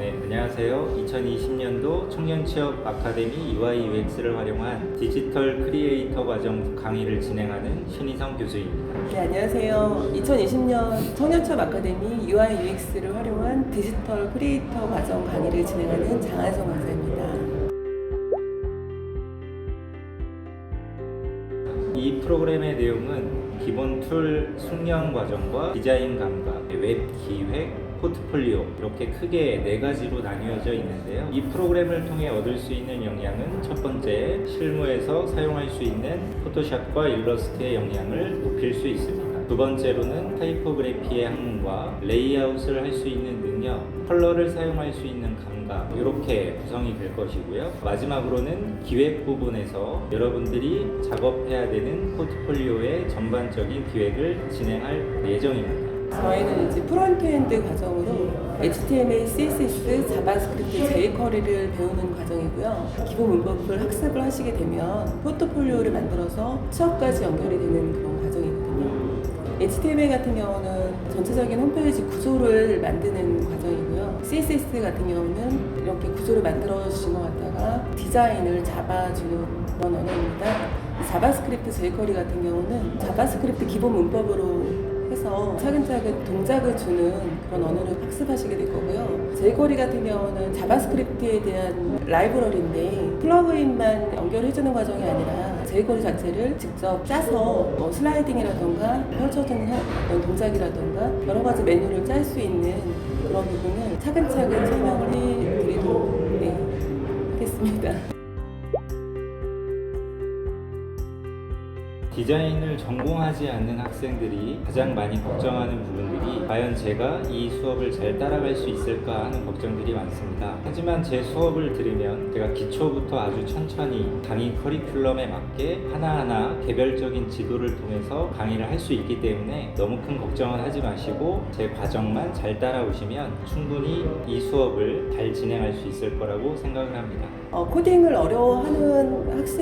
네, 안녕하세요. 2020년도 청년 취업 아카데미 UI UX를 활용한 디지털 크리에이터 과정 강의를 진행하는 신희성 교수입니다. 네, 안녕하세요. 2020년 청년 취업 아카데미 UI UX를 활용한 디지털 크리에이터 과정 강의를 진행하는 장한성 강사입니다. 이 프로그램의 내용은 기본 툴 숙련 과정과 디자인 감각, 웹 기획, 포트폴리오 이렇게 크게 네 가지로 나뉘어져 있는데요. 이 프로그램을 통해 얻을 수 있는 역량은 첫 번째 실무에서 사용할 수 있는 포토샵과 일러스트의 역량을 높일 수 있습니다. 두 번째로는 타이포그래피의 학문과 레이아웃을 할 수 있는 능력, 컬러를 사용할 수 있는 감각 이렇게 구성이 될 것이고요. 마지막으로는 기획 부분에서 여러분들이 작업해야 되는 포트폴리오의 전반적인 기획을 진행할 예정입니다. 저희는 이제 프론트엔드 과정으로 HTML, CSS, 자바스크립트, jQuery를 배우는 과정이고요. 기본 문법을 학습을 하시게 되면 포트폴리오를 만들어서 취업까지 연결이 되는 그런 과정이거든요. HTML 같은 경우는 전체적인 홈페이지 구조를 만드는 과정이고요. CSS 같은 경우는 이렇게 구조를 만들어 주신 것 같다가 디자인을 잡아주는 그런 언어입니다. 자바스크립트, jQuery 같은 경우는 자바스크립트 기본 문법으로 해서 차근차근 동작을 주는 그런 언어를 학습하시게 될 거고요. jQuery 같은 경우는 자바스크립트에 대한 라이브러리인데 플러그인만 연결해주는 과정이 아니라 jQuery 자체를 직접 짜서 뭐 슬라이딩이라던가 펼쳐주는 그런 동작이라던가 여러 가지 메뉴를 짤 수 있는 그런 부분을 차근차근 설명을 해드리도록 네, 하겠습니다. 디자인을 전공하지 않는 학생들이 가장 많이 걱정하는 부분들이 과연 제가 이 수업을 잘 따라갈 수 있을까 하는 걱정들이 많습니다. 하지만 제 수업을 들으면 제가 기초부터 아주 천천히 강의 커리큘럼에 맞게 하나하나 개별적인 지도를 통해서 강의를 할 수 있기 때문에 너무 큰 걱정은 하지 마시고 제 과정만 잘 따라오시면 충분히 이 수업을 잘 진행할 수 있을 거라고 생각을 합니다. 어, 코딩을 어려워하는 학생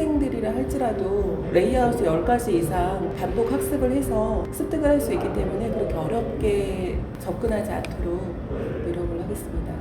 들이라 할지라도 레이아웃을 10가지 이상 반복 학습을 해서 습득을 할 수 있기 때문에 그렇게 어렵게 접근하지 않도록 노력을 하겠습니다.